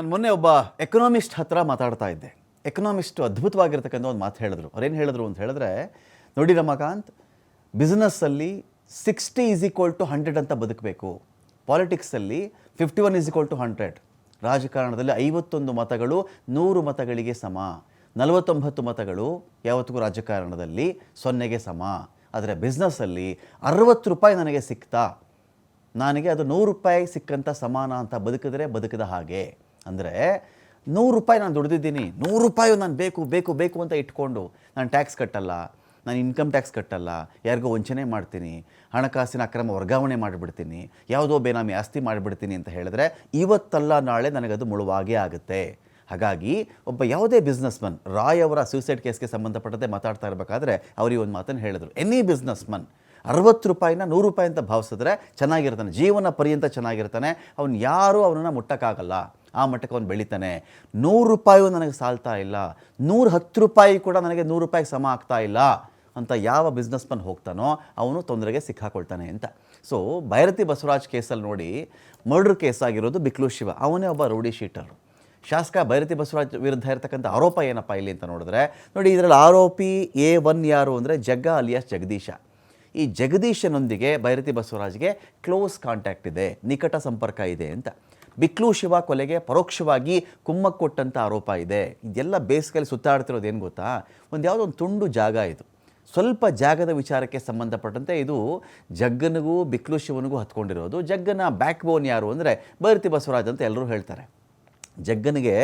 ನಾನು ಮೊನ್ನೆ ಒಬ್ಬ ಎಕನಾಮಿಸ್ಟ್ ಹತ್ರ ಮಾತಾಡ್ತಾ ಇದ್ದೆ. ಎಕನಾಮಿಸ್ಟ್ ಅದ್ಭುತವಾಗಿರ್ತಕ್ಕಂಥ ಒಂದು ಮಾತು ಹೇಳಿದ್ರು. ಅವ್ರೇನು ಹೇಳಿದ್ರು ಅಂತ ಹೇಳಿದ್ರೆ, ನೋಡಿ Ramakant ಬಿಸ್ನೆಸ್ಸಲ್ಲಿ sixty is equal to hundred ಅಂತ ಬದುಕಬೇಕು. ಪಾಲಿಟಿಕ್ಸಲ್ಲಿ fifty one is equal to hundred ರಾಜಕಾರಣದಲ್ಲಿ ಐವತ್ತೊಂದು ಮತಗಳು ನೂರು ಮತಗಳಿಗೆ ಸಮ. ನಲವತ್ತೊಂಬತ್ತು ಮತಗಳು ಯಾವತ್ತಿಗೂ ರಾಜಕಾರಣದಲ್ಲಿ ಸೊನ್ನೆಗೆ ಸಮ. ಆದರೆ ಬಿಸ್ನೆಸ್ಸಲ್ಲಿ ಅರವತ್ತು ರೂಪಾಯಿ ನನಗೆ ಸಿಕ್ತಾ. ನನಗೆ ಅದು ನೂರು ರೂಪಾಯಿ ಸಿಕ್ಕಂಥ ಸಮಾನ ಅಂತ ಬದುಕಿದ್ರೆ ಬದುಕಿದ ಹಾಗೆ. ಅಂದರೆ ನೂರು ರೂಪಾಯಿ ನಾನು ದುಡ್ದಿದ್ದೀನಿ, ನೂರು ರೂಪಾಯಿ ನಾನು ಬೇಕು ಬೇಕು ಬೇಕು ಅಂತ ಇಟ್ಕೊಂಡು ನಾನು ಟ್ಯಾಕ್ಸ್ ಕಟ್ಟಲ್ಲ, ನಾನು ಇನ್ಕಮ್ ಟ್ಯಾಕ್ಸ್ ಕಟ್ಟಲ್ಲ, ಯಾರಿಗೋ ವಂಚನೆ ಮಾಡ್ತೀನಿ, ಹಣಕಾಸಿನ ಅಕ್ರಮ ವರ್ಗಾವಣೆ ಮಾಡಿಬಿಡ್ತೀನಿ, ಯಾವುದೋ ಬೇನಾಮಿ ಆಸ್ತಿ ಮಾಡಿಬಿಡ್ತೀನಿ ಅಂತ ಹೇಳಿದ್ರೆ ಇವತ್ತಲ್ಲ ನಾಳೆ ನನಗದು ಮುಳುವಾಗೇ ಆಗುತ್ತೆ. ಹಾಗಾಗಿ ಒಬ್ಬ ಯಾವುದೇ ಬಿಸ್ನೆಸ್ ಮನ್ ರಾಯ್ ಅವರ ಸೂಸೈಡ್ ಕೇಸ್ಗೆ ಸಂಬಂಧಪಟ್ಟಂತೆ ಮಾತಾಡ್ತಾ ಇರಬೇಕಾದ್ರೆ ಅವ್ರಿಗೆ ಒಂದು ಮಾತನ್ನು ಹೇಳಿದ್ರು. ಎನಿ ಬಿಸ್ನೆಸ್ ಮನ್ ಅರವತ್ತು ರೂಪಾಯಿನ ನೂರು ರೂಪಾಯಿ ಅಂತ ಭಾವಿಸಿದ್ರೆ ಚೆನ್ನಾಗಿರ್ತಾನೆ, ಜೀವನ ಪರ್ಯಂತ ಚೆನ್ನಾಗಿರ್ತಾನೆ, ಅವನು ಯಾರೂ ಅವನನ್ನು ಮುಟ್ಟಕ್ಕಾಗಲ್ಲ. ಆ ಮಟ್ಟಕ್ಕೆ ಅವ್ನು ಬೆಳಿತಾನೆ. ನೂರು ರೂಪಾಯಿಯೂ ನನಗೆ ಸಾಲ್ತಾ ಇಲ್ಲ. ನೂರ ಹತ್ತು ರೂಪಾಯಿ ಕೂಡ ನನಗೆ ನೂರು ರೂಪಾಯಿಗೆ ಸಮ ಆಗ್ತಾ ಇಲ್ಲ ಅಂತ ಯಾವ ಬಿಸ್ನೆಸ್ ಮನ್ ಹೋಗ್ತಾನೋ ಅವನು ತೊಂದರೆಗೆ ಸಿಕ್ಕಾಕೊಳ್ತಾನೆ ಅಂತ. ಸೊ ಭೈರತಿ ಬಸವರಾಜ್ ಕೇಸಲ್ಲಿ ನೋಡಿ ಮರ್ಡರ್ ಕೇಸ್ ಆಗಿರೋದು ಬಿಕ್ಲು ಶಿವ. ಅವನೇ ಒಬ್ಬ ರೌಡಿ ಶೀಟರ್ ಶಾಸಕ ಭೈರತಿ ಬಸವರಾಜ್ ವಿರುದ್ಧ ಇರತಕ್ಕಂಥ ಆರೋಪ ಏನಪ್ಪ ಇಲ್ಲಿ ಅಂತ ನೋಡಿದ್ರೆ, ನೋಡಿ ಇದರಲ್ಲಿ ಆರೋಪಿ ಎ ಒನ್ ಯಾರು ಅಂದರೆ ಜಗ್ಗ ಅಲಿಯಾಸ್ ಜಗದೀಶ. ಈ ಜಗದೀಶನೊಂದಿಗೆ ಭೈರತಿ ಬಸವರಾಜ್ಗೆ ಕ್ಲೋಸ್ ಕಾಂಟ್ಯಾಕ್ಟ್ ಇದೆ, ನಿಕಟ ಸಂಪರ್ಕ ಇದೆ ಅಂತ. ಬಿಕ್ಲು ಶಿವ ಕೊಲೆಗೆ ಪರೋಕ್ಷವಾಗಿ ಕುಮ್ಮಕ್ಕೆ ಕೊಟ್ಟಂಥ ಆರೋಪ ಇದೆ. ಇದೆಲ್ಲ ಬೇಸಿಗೆಯಲ್ಲಿ ಸುತ್ತಾಡ್ತಿರೋದು ಏನು ಗೊತ್ತಾ? ಒಂದು ಯಾವುದೋ ಒಂದು ತುಂಡು ಜಾಗ ಇದು. ಸ್ವಲ್ಪ ಜಾಗದ ವಿಚಾರಕ್ಕೆ ಸಂಬಂಧಪಟ್ಟಂತೆ ಇದು ಜಗ್ಗನಿಗೂ ಬಿಕ್ಲು ಶಿವನಿಗೂ ಹತ್ಕೊಂಡಿರೋದು. ಜಗ್ಗನ ಬ್ಯಾಕ್ ಬೋನ್ ಯಾರು ಅಂದರೆ ಭೈರತಿ ಬಸವರಾಜ್ ಅಂತ ಎಲ್ಲರೂ ಹೇಳ್ತಾರೆ. ಜಗ್ಗನಿಗೆ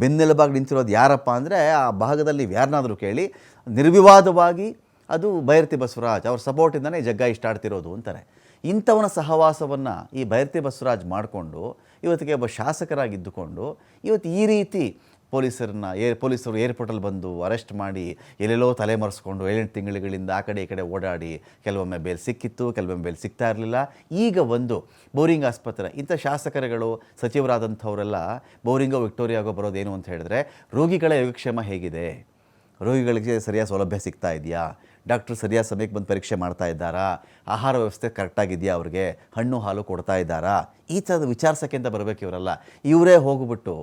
ಬೆನ್ನೆಲುಬಾಗಿ ನಿಂತಿರೋದು ಯಾರಪ್ಪ ಅಂದರೆ ಆ ಭಾಗದಲ್ಲಿ ಯಾರನ್ನಾದರೂ ಕೇಳಿ ನಿರ್ವಿವಾದವಾಗಿ ಅದು ಭೈರತಿ ಬಸವರಾಜ್, ಅವ್ರ ಸಪೋರ್ಟಿಂದನೇ ಜಗ್ಗ ಇಷ್ಟ ಆಡ್ತಿರೋದು ಅಂತಾರೆ. ಇಂಥವನ ಸಹವಾಸವನ್ನು ಈ ಭೈರತಿ ಬಸವರಾಜ್ ಮಾಡಿಕೊಂಡು ಇವತ್ತಿಗೆ ಒಬ್ಬ ಶಾಸಕರಾಗಿದ್ದುಕೊಂಡು ಇವತ್ತು ಈ ರೀತಿ ಪೊಲೀಸರನ್ನ ಏರ್ ಪೊಲೀಸರು ಏರ್ಪೋರ್ಟಲ್ಲಿ ಬಂದು ಅರೆಸ್ಟ್ ಮಾಡಿ ಎಲ್ಲೆಲ್ಲೋ ತಲೆ ಮರೆಸ್ಕೊಂಡು ಏಳೆಂಟು ತಿಂಗಳುಗಳಿಂದ ಆ ಕಡೆ ಈ ಕಡೆ ಓಡಾಡಿ ಕೆಲವೊಮ್ಮೆ ಬೇಲ್ ಸಿಕ್ಕಿತ್ತು, ಕೆಲವೊಮ್ಮೆ ಬೇಲ್ ಸಿಗ್ತಾ ಇರಲಿಲ್ಲ. ಈಗ ಒಂದು ಬೋರಿಂಗ್ ಆಸ್ಪತ್ರೆ, ಇಂಥ ಶಾಸಕರುಗಳು ಸಚಿವರಾದಂಥವರೆಲ್ಲ ಬೋರಿಂಗೋ ವಿಕ್ಟೋರಿಯಾಗೋ ಬರೋದೇನು ಅಂತ ಹೇಳಿದ್ರೆ ರೋಗಿಗಳ ಯೋಗಕ್ಷೇಮ ಹೇಗಿದೆ? ರೋಗಿಗಳಿಗೆ ಸರಿಯಾದ ಸೌಲಭ್ಯ ಸಿಗ್ತಾ ಇದೆಯಾ? ಡಾಕ್ಟ್ರು ಸರಿಯಾದ ಸಮಯಕ್ಕೆ ಬಂದು ಪರೀಕ್ಷೆ ಮಾಡ್ತಾ ಇದ್ದಾರಾ? ಆಹಾರ ವ್ಯವಸ್ಥೆ ಕರೆಕ್ಟಾಗಿದೆಯಾ ಅವ್ರಿಗೆ? ಹಣ್ಣು ಹಾಲು ಕೊಡ್ತಾ ಇದ್ದಾರಾ? ಈ ಥರದ ವಿಚಾರಿಸೋಕ್ಕೆ ಅಂತ ಬರಬೇಕು ಇವರೆಲ್ಲ. ಇವರೇ ಹೋಗ್ಬಿಟ್ಟು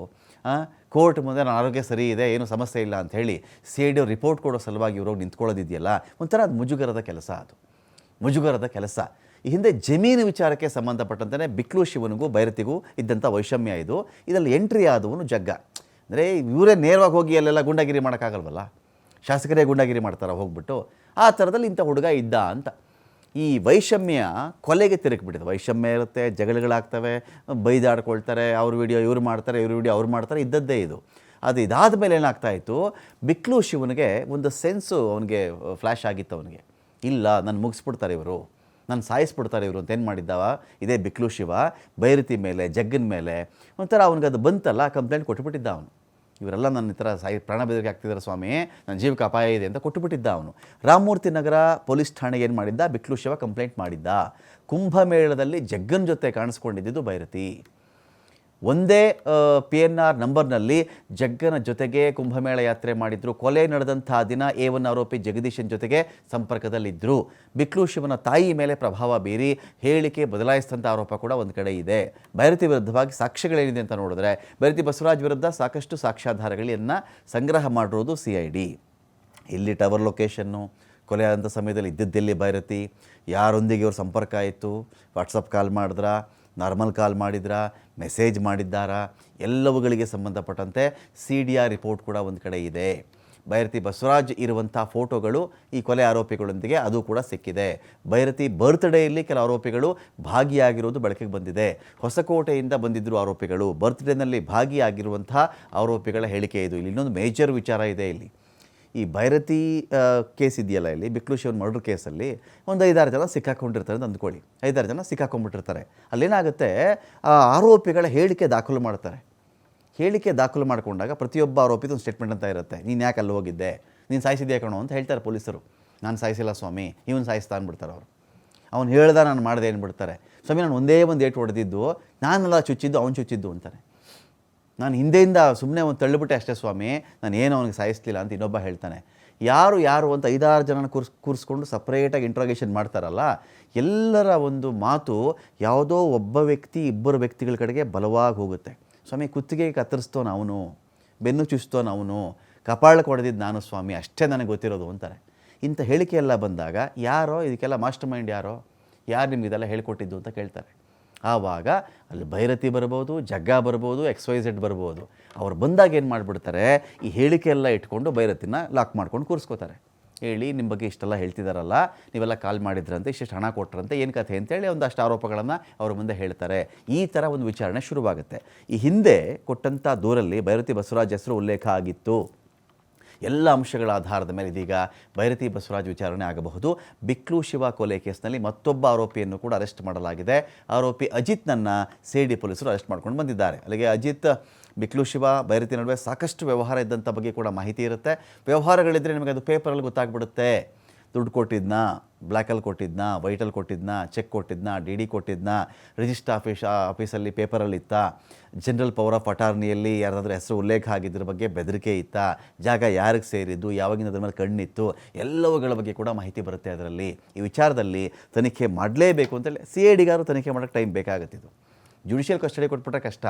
ಕೋರ್ಟ್ ಮುಂದೆ ನಾನು ಆರೋಗ್ಯ ಸರಿ ಇದೆ, ಏನು ಸಮಸ್ಯೆ ಇಲ್ಲ ಅಂತ ಹೇಳಿ ಸಿ ಡಿ ರಿಪೋರ್ಟ್ ಕೊಡೋ ಸಲುವಾಗಿ ಇವ್ರಿಗೆ ನಿಂತ್ಕೊಳ್ಳೋದಿದೆಯಲ್ಲ? ಒಂಥರ ಅದು ಮುಜುಗರದ ಕೆಲಸ ಅದು. ಮುಜುಗರದ ಕೆಲಸ. ಈ ಹಿಂದೆ ಜಮೀನು ವಿಚಾರಕ್ಕೆ ಸಂಬಂಧಪಟ್ಟಂತೆ ಬಿಕ್ಲು ಶಿವನಿಗೂ ಭೈರತಿಗೂ ಇದ್ದಂಥ ವೈಷಮ್ಯ ಇದು. ಇದರಲ್ಲಿ ಎಂಟ್ರಿ ಆದವನು ಜಗ್ಗ. ಅಂದರೆ ಇವರೇ ನೇರವಾಗಿ ಹೋಗಿ ಅಲ್ಲೆಲ್ಲ ಗುಂಡಗಿರಿ ಮಾಡೋಕ್ಕಾಗಲ್ವಲ್ಲ? ಶಾಸಕರೇ ಗುಂಡಾಗಿರಿ ಮಾಡ್ತಾರೆ, ಹೋಗ್ಬಿಟ್ಟು, ಆ ಥರದಲ್ಲಿ ಇಂಥ ಹುಡುಗ ಇದ್ದ ಅಂತ. ಈ ವೈಷಮ್ಯ ಕೊಲೆಗೆ ತಿರುಗಿಬಿಟ್ಟಿದೆ ವೈಷಮ್ಯ ಇರುತ್ತೆ, ಜಗಳಗಳಾಗ್ತವೆ, ಬೈದಾಡ್ಕೊಳ್ತಾರೆ, ಅವ್ರ ವಿಡಿಯೋ ಇವ್ರು ಮಾಡ್ತಾರೆ, ಇವ್ರ ವಿಡಿಯೋ ಅವ್ರು ಮಾಡ್ತಾರೆ, ಇದ್ದದ್ದೇ ಇದು. ಅದು ಇದಾದ ಮೇಲೆ ಏನಾಗ್ತಾ ಇತ್ತು, ಬಿಕ್ಲು ಶಿವನಿಗೆ ಒಂದು ಸೆನ್ಸು ಅವನಿಗೆ ಫ್ಲ್ಯಾಶ್ ಆಗಿತ್ತು ಅವನಿಗೆ. ಇಲ್ಲ, ನಾನು ಮುಗಿಸ್ಬಿಡ್ತಾರೆ ಇವರು. ನಾನು ಸಾಯಿಸ್ಬಿಡ್ತಾರೆ ಇವರು ಅಂತ ಏನು ಮಾಡಿದ್ದಾವ? ಇದೇ ಬಿಕ್ಲು ಶಿವ, ಬೈರತಿ ಮೇಲೆ, ಜಗ್ಗನ ಮೇಲೆ, ಒಂಥರ ಅವ್ನಿಗೆ ಅದು ಬಂತಲ್ಲ, ಕಂಪ್ಲೇಂಟ್ ಕೊಟ್ಬಿಟ್ಟಿದ್ದ ಅವನು. ಇವರೆಲ್ಲ ನನ್ನ ಥರ ಸಾಯಿ ಪ್ರಾಣ ಬೆದರಿಕೆ ಆಗ್ತಿದ್ದಾರೆ ಸ್ವಾಮಿ, ನನ್ನ ಜೀವಕ್ಕೆ ಅಪಾಯ ಇದೆ ಅಂತ ಕೊಟ್ಟುಬಿಟ್ಟಿದ್ದ ಅವನು. ರಾಮಮೂರ್ತಿ ನಗರ ಪೊಲೀಸ್ ಠಾಣೆಗೆ ಏನು ಮಾಡಿದ್ದ? ಬಿಕ್ಲು ಶಿವ ಕಂಪ್ಲೇಂಟ್ ಮಾಡಿದ್ದ. ಕುಂಭಮೇಳದಲ್ಲಿ ಜಗ್ಗನ ಜೊತೆ ಕಾಣಿಸ್ಕೊಂಡಿದ್ದು ಬೈರತಿ ಒಂದೇ ಪಿ ಎನ್ ಆರ್ ನಂಬರ್ನಲ್ಲಿ ಜಗ್ಗನ ಜೊತೆಗೆ ಕುಂಭಮೇಳ ಯಾತ್ರೆ ಮಾಡಿದ್ರು. ಕೊಲೆ ನಡೆದಂಥ ದಿನ ಎ ಒನ್ ಆರೋಪಿ ಜಗದೀಶನ್ ಜೊತೆಗೆ ಸಂಪರ್ಕದಲ್ಲಿದ್ದರು ಬಿಕ್ಲು ಶಿವನ ತಾಯಿ ಮೇಲೆ ಪ್ರಭಾವ ಬೀರಿ ಹೇಳಿಕೆ ಬದಲಾಯಿಸಿದಂಥ ಆರೋಪ ಕೂಡ ಒಂದು ಕಡೆ ಇದೆ. ಭೈರತಿ ವಿರುದ್ಧವಾಗಿ ಸಾಕ್ಷ್ಯಗಳೇನಿದೆ ಅಂತ ನೋಡಿದ್ರೆ, ಭೈರತಿ ಬಸವರಾಜ್ ವಿರುದ್ಧ ಸಾಕಷ್ಟು ಸಾಕ್ಷ್ಯಾಧಾರಗಳನ್ನು ಸಂಗ್ರಹ ಮಾಡಿರೋದು ಸಿ ಐ ಡಿ. ಇಲ್ಲಿ ಟವರ್ ಲೊಕೇಶನ್ನು ಕೊಲೆ ಆದಂಥ ಸಮಯದಲ್ಲಿ ಇದ್ದಿದ್ದೆಲ್ಲಿ ಭೈರತಿ, ಯಾರೊಂದಿಗೆ ಇವ್ರ ಸಂಪರ್ಕ ಆಯಿತು ವಾಟ್ಸಪ್ ಕಾಲ್ ಮಾಡಿದ್ರಾ? ನಾರ್ಮಲ್ ಕಾಲ್ ಮಾಡಿದ್ರಾ? ಮೆಸೇಜ್ ಮಾಡಿದ್ದಾರಾ? ಎಲ್ಲವುಗಳಿಗೆ ಸಂಬಂಧಪಟ್ಟಂತೆ ಸಿ ಡಿ ಆರ್ ರಿಪೋರ್ಟ್ ಕೂಡ ಒಂದು ಕಡೆ ಇದೆ. ಭೈರತಿ ಬಸವರಾಜ್ ಇರುವಂಥ ಫೋಟೋಗಳು ಈ ಕೊಲೆ ಆರೋಪಿಗಳೊಂದಿಗೆ ಅದು ಕೂಡ ಸಿಕ್ಕಿದೆ. ಭೈರತಿ ಬರ್ತ್ಡೇಯಲ್ಲಿ ಕೆಲ ಆರೋಪಿಗಳು ಭಾಗಿಯಾಗಿರೋದು ಬೆಳಕಿಗೆ ಬಂದಿದೆ. ಹೊಸಕೋಟೆಯಿಂದ ಬಂದಿದ್ದರು ಆರೋಪಿಗಳು. ಬರ್ತ್ಡೇನಲ್ಲಿ ಭಾಗಿಯಾಗಿರುವಂಥ ಆರೋಪಿಗಳ ಹೇಳಿಕೆ ಇದು. ಇಲ್ಲಿ ಇನ್ನೊಂದು ಮೇಜರ್ ವಿಚಾರ ಇದೆ ಇಲ್ಲಿ. ಈ ಭೈರತಿ ಕೇಸ್ ಇದೆಯಲ್ಲ ಇಲ್ಲಿ ಬಿಕ್ಲು ಶಿವನ್ ಮರ್ಡರ್ ಕೇಸಲ್ಲಿ ಒಂದು ಐದಾರು ಜನ ಸಿಕ್ಕಾಕೊಂಡಿರ್ತಾರೆ ಅಂತ ಅಂದ್ಕೊಳ್ಳಿ. ಐದಾರು ಜನ ಸಿಕ್ಕಾಕೊಂಡ್ಬಿಟ್ಟಿರ್ತಾರೆ. ಅಲ್ಲೇನಾಗುತ್ತೆ, ಆ, ಆರೋಪಿಗಳ ಹೇಳಿಕೆ ದಾಖಲು ಮಾಡ್ತಾರೆ. ಹೇಳಿಕೆ ದಾಖಲು ಮಾಡಿಕೊಂಡಾಗ ಪ್ರತಿಯೊಬ್ಬ ಆರೋಪಿದು ಒಂದು ಸ್ಟೇಟ್ಮೆಂಟ್ ಅಂತ ಇರುತ್ತೆ. ನೀನು ಯಾಕೆ ಅಲ್ಲಿ ಹೋಗಿದ್ದೆ? ನೀನು ಸಾಯಿಸಿದ್ಯಾ ಕಣೋ ಅಂತ ಹೇಳ್ತಾರೆ ಪೊಲೀಸರು. ನಾನು ಸಾಯಿಸಿಲ್ಲ ಸ್ವಾಮಿ, ಇವನು ಸಾಯಿಸ್ತಾ ಅಂದ್ಬಿಡ್ತಾರೆ ಅವರು. ಅವ್ನು ಹೇಳ್ದ ನಾನು ಮಾಡಿದೆ ಅಂದ್ಬಿಡ್ತಾರೆ. ಸ್ವಾಮಿ, ನಾನು ಒಂದೇ ಒಂದು ಏಟು ಹೊಡೆದಿದ್ದು, ನಾನೆಲ್ಲ ಚುಚ್ಚಿದ್ದು, ಅವ್ನು ಚುಚ್ಚಿದ್ದು ಅಂತಾರೆ. ನಾನು ಹಿಂದೆಯಿಂದ ಸುಮ್ಮನೆ ಒಂದು ತಳ್ಳಿಬಿಟ್ಟೆ ಅಷ್ಟೇ ಸ್ವಾಮಿ. ನಾನು ಏನು ಅವನಿಗೆ ಸಾಯಿಸ್ಲಿಲ್ಲ ಅಂತ ಇನ್ನೊಬ್ಬ ಹೇಳ್ತಾನೆ. ಯಾರು ಯಾರು ಅಂತ ಐದಾರು ಜನನ ಕೂರ್ಸ್, ಕೂರಿಸ್ಕೊಂಡು ಸಪ್ರೇಟಾಗಿ ಇಂಟ್ರಾಗೇಷನ್ ಮಾಡ್ತಾರಲ್ಲ, ಎಲ್ಲರ ಒಂದು ಮಾತು ಯಾವುದೋ ಒಬ್ಬ ವ್ಯಕ್ತಿ, ಇಬ್ಬರು ವ್ಯಕ್ತಿಗಳ ಕಡೆಗೆ ಬಲವಾಗಿ ಹೋಗುತ್ತೆ. ಸ್ವಾಮಿ, ಕುತ್ತಿಗೆ ಕತ್ತರಿಸ್ತೋನು ಅವನು, ಬೆನ್ನು ಚುಚ್ತೋನ ಅವನು, ಕಪಾಳಕ್ಕೆ ಹೊಡೆದಿದ್ದು ನಾನು ಸ್ವಾಮಿ, ಅಷ್ಟೇ ನನಗೆ ಗೊತ್ತಿರೋದು ಅಂತಾರೆ. ಇಂಥ ಹೇಳಿಕೆ ಎಲ್ಲ ಬಂದಾಗ, ಯಾರೋ, ಇದಕ್ಕೆಲ್ಲ ಮಾಸ್ಟರ್ ಮೈಂಡ್ ಯಾರೋ? ಯಾರು ನಿಮಗೆ ಇದೆಲ್ಲ ಹೇಳ್ಕೊಟ್ಟಿದ್ದು ಅಂತ ಕೇಳ್ತಾರೆ. ಆವಾಗ ಅಲ್ಲಿ ಭೈರತಿ ಬರ್ಬೋದು, ಜಗ್ಗ ಬರ್ಬೋದು ಎಕ್ಸ್ ವೈ ಝೆಡ್ ಬರ್ಬೋದು. ಅವ್ರು ಬಂದಾಗ ಏನು ಮಾಡಿಬಿಡ್ತಾರೆ, ಈ ಹೇಳಿಕೆ ಎಲ್ಲ ಇಟ್ಕೊಂಡು ಭೈರತಿನ ಲಾಕ್ ಮಾಡ್ಕೊಂಡು ಕೂರಿಸ್ಕೋತಾರೆ. ಹೇಳಿ ನಿಮ್ಮ ಬಗ್ಗೆ ಇಷ್ಟೆಲ್ಲ ಹೇಳ್ತಿದ್ದಾರಲ್ಲ ನೀವೆಲ್ಲ ಕಾಲ್ ಮಾಡಿದ್ರಂತೆ, ಇಷ್ಟಿಷ್ಟು ಹಣ ಕೊಟ್ರಂತೆ, ಏನು ಕಥೆ? ಅಂತೇಳಿ ಒಂದಷ್ಟು ಆರೋಪಗಳನ್ನು ಅವ್ರ ಮುಂದೆ ಹೇಳ್ತಾರೆ. ಈ ಥರ ಒಂದು ವಿಚಾರಣೆ ಶುರುವಾಗುತ್ತೆ. ಈ ಹಿಂದೆ ಕೊಟ್ಟಂಥ ದೂರಲ್ಲಿ ಭೈರತಿ ಬಸವರಾಜ್ ಹೆಸರು ಉಲ್ಲೇಖ ಆಗಿತ್ತು. ಎಲ್ಲ ಅಂಶಗಳ ಆಧಾರದ ಮೇಲೆ ಇದೀಗ ಭೈರತಿ ಬಸವರಾಜ್ ವಿಚಾರಣೆ ಆಗಬಹುದು. ಬಿಕ್ಲು ಶಿವ ಕೊಲೆ ಕೇಸ್ನಲ್ಲಿ ಮತ್ತೊಬ್ಬ ಆರೋಪಿಯನ್ನು ಕೂಡ ಅರೆಸ್ಟ್ ಮಾಡಲಾಗಿದೆ. ಆರೋಪಿ ಅಜಿತ್ನನ್ನು ಸೇಡಿ ಪೊಲೀಸರು ಅರೆಸ್ಟ್ ಮಾಡ್ಕೊಂಡು ಬಂದಿದ್ದಾರೆ. ಅಲ್ಲಿಗೆ ಅಜಿತ್, ಬಿಕ್ಲು ಶಿವ, ಭೈರತಿ ನಡುವೆ ಸಾಕಷ್ಟು ವ್ಯವಹಾರ ಇದ್ದಂಥ ಬಗ್ಗೆ ಕೂಡ ಮಾಹಿತಿ ಇರುತ್ತೆ. ವ್ಯವಹಾರಗಳಿದ್ದರೆ ನಿಮಗೆ ಅದು ಪೇಪರಲ್ಲಿ ಗೊತ್ತಾಗ್ಬಿಡುತ್ತೆ. ದುಡ್ಡು ಕೊಟ್ಟಿದ್ನ? ಬ್ಲ್ಯಾಕಲ್ಲಿ ಕೊಟ್ಟಿದ್ನ, ವೈಟಲ್ಲಿ ಕೊಟ್ಟಿದ್ನ, ಚೆಕ್ ಕೊಟ್ಟಿದ್ನ, ಡಿ ಡಿ ಕೊಟ್ಟಿದ್ನ, ರಿಜಿಸ್ಟರ್ ಆಫೀಸ್ ಆಫೀಸಲ್ಲಿ ಪೇಪರಲ್ಲಿ ಇತ್ತ? ಜನರಲ್ ಪವರ್ ಆಫ್ ಅಟಾರ್ನಿಯಲ್ಲಿ ಯಾರಾದರೂ ಹೆಸರು ಉಲ್ಲೇಖ ಆಗಿದ್ದರ ಬಗ್ಗೆ ಬೆದರಿಕೆ ಇತ್ತ? ಜಾಗ ಯಾರಿಗೆ ಸೇರಿದ್ದು? ಯಾವಾಗಿನ ಅದ್ರ ಮೇಲೆ ಕಣ್ಣಿತ್ತು? ಎಲ್ಲವುಗಳ ಬಗ್ಗೆ ಕೂಡ ಮಾಹಿತಿ ಬರುತ್ತೆ ಅದರಲ್ಲಿ. ಈ ವಿಚಾರದಲ್ಲಿ ತನಿಖೆ ಮಾಡಲೇಬೇಕು ಅಂತೇಳಿ ಸಿ ಎ ಡಿಗಾರು ತನಿಖೆ ಮಾಡೋಕ್ಕೆ ಟೈಮ್ ಬೇಕಾಗುತ್ತಿದ್ದು ಜುಡಿಷಿಯಲ್ ಕಸ್ಟಡಿ ಕೊಟ್ಬಿಟ್ರೆ ಕಷ್ಟ.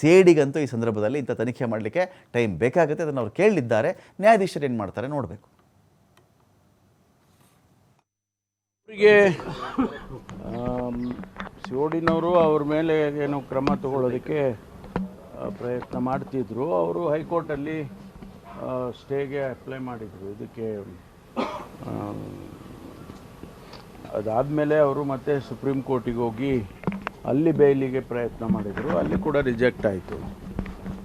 ಸಿ ಎ ಡಿಗಂತೂ ಈ ಸಂದರ್ಭದಲ್ಲಿ ಇಂಥ ತನಿಖೆ ಮಾಡಲಿಕ್ಕೆ ಟೈಮ್ ಬೇಕಾಗುತ್ತೆ. ಅದನ್ನು ಅವ್ರು ಕೇಳಿದ್ದಾರೆ. ನ್ಯಾಯಾಧೀಶರು ಏನು ಮಾಡ್ತಾರೆ ನೋಡಬೇಕು. ಅವರಿಗೆ ಡಿನವರು ಅವ್ರ ಮೇಲೆ ಏನು ಕ್ರಮ ತಗೊಳ್ಳೋದಕ್ಕೆ ಪ್ರಯತ್ನ ಮಾಡ್ತಿದ್ರು. ಅವರು ಹೈಕೋರ್ಟಲ್ಲಿ ಸ್ಟೇಗೆ ಅಪ್ಲೈ ಮಾಡಿದರು. ಇದಕ್ಕೆ ಅದಾದಮೇಲೆ ಅವರು ಮತ್ತೆ ಸುಪ್ರೀಂ ಕೋರ್ಟಿಗೆ ಹೋಗಿ ಅಲ್ಲಿ ಬೇಲಿಗೆ ಪ್ರಯತ್ನ ಮಾಡಿದರು. ಅಲ್ಲಿ ಕೂಡ ರಿಜೆಕ್ಟ್ ಆಯಿತು.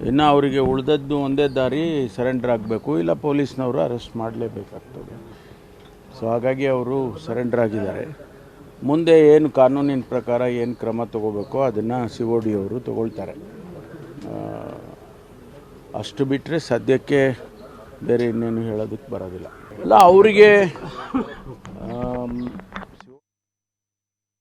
ಇನ್ನು ಅವರಿಗೆ ಉಳಿದದ್ದು ಒಂದೇ ದಾರಿ ಸರೆಂಡರ್ ಆಗಬೇಕು. ಇಲ್ಲ ಪೊಲೀಸ್ನವರು ಅರೆಸ್ಟ್ ಮಾಡಲೇಬೇಕಾಗ್ತದೆ. ಸೊ ಹಾಗಾಗಿ ಅವರು ಸರೆಂಡರ್ ಆಗಿದ್ದಾರೆ. ಮುಂದೆ ಏನು ಕಾನೂನಿನ ಪ್ರಕಾರ ಏನು ಕ್ರಮ ತಗೋಬೇಕೋ ಅದನ್ನು ಸಿ ಒ ಡಿ ಅವರು ತಗೊಳ್ತಾರೆ. ಅಷ್ಟು ಬಿಟ್ಟರೆ ಸದ್ಯಕ್ಕೆ ಬೇರೆ ಇನ್ನೇನು ಹೇಳೋದಕ್ಕೆ ಬರೋದಿಲ್ಲ. ಅಲ್ಲ ಅವರಿಗೆ